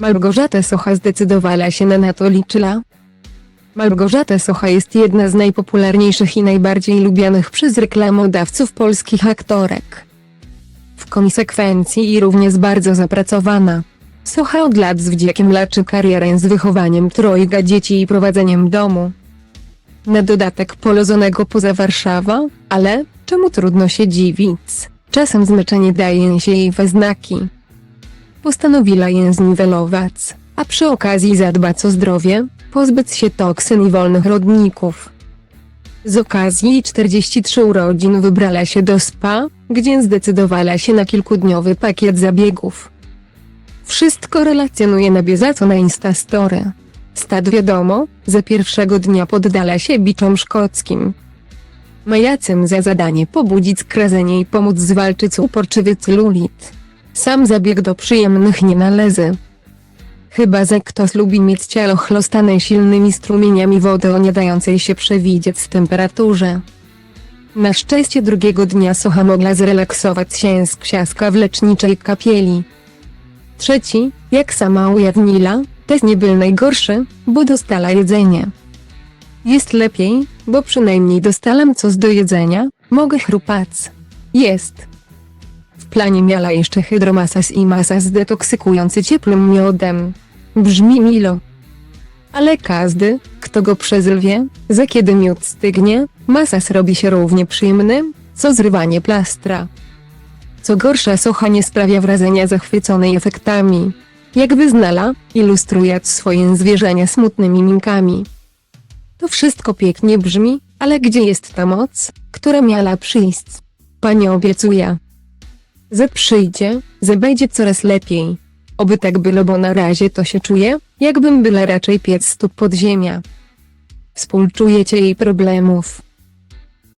Małgorzata Socha zdecydowała się na Natoliczyla. Małgorzata Socha jest jedna z najpopularniejszych i najbardziej lubianych przez reklamodawców polskich aktorek. W konsekwencji i również bardzo zapracowana. Socha od lat z wdziękiem leczy karierę z wychowaniem trojga dzieci i prowadzeniem domu. Na dodatek polozonego poza Warszawa, ale czemu trudno się dziwić? Czasem zmęczenie daje się jej we znaki. Postanowiła je zniwelować, a przy okazji zadbać o zdrowie, pozbyć się toksyn i wolnych rodników. Z okazji jej 43 urodzin wybrała się do spa, gdzie zdecydowała się na kilkudniowy pakiet zabiegów. Wszystko relacjonuje na bieżąco na Instastory. Stad wiadomo, za pierwszego dnia poddala się biczom szkockim. Majacem za zadanie pobudzić skrazenie i pomóc zwalczyć uporczywy celulit. Sam zabieg do przyjemnych nie należy. Chyba że ktoś lubi mieć ciało chlostane silnymi strumieniami wody o nie dającej się przewidzieć w temperaturze. Na szczęście drugiego dnia Socha mogła zrelaksować się z ksiaska w leczniczej kapieli. Trzeci, jak sama ujawniła, też nie był najgorszy, bo dostała jedzenie. Jest lepiej, bo przynajmniej dostałam coś do jedzenia, mogę chrupać. Jest. Planie miała jeszcze hydromasaz i masaz detoksykujący ciepłym miodem. Brzmi milo. Ale każdy, kto go przezlwie, za kiedy miód stygnie, masaz robi się równie przyjemny, co zrywanie plastra. Co gorsza socha nie sprawia wrażenia zachwyconej efektami. Jakby znala, ilustrując swoje zwierzenia smutnymi minkami. To wszystko pięknie brzmi, ale gdzie jest ta moc, która miała przyjść? Pani obiecuje. Że przyjdzie, że będzie coraz lepiej. Oby tak było, bo na razie to się czuję, jakbym była raczej piec stóp pod ziemia. Współczujecie jej problemów.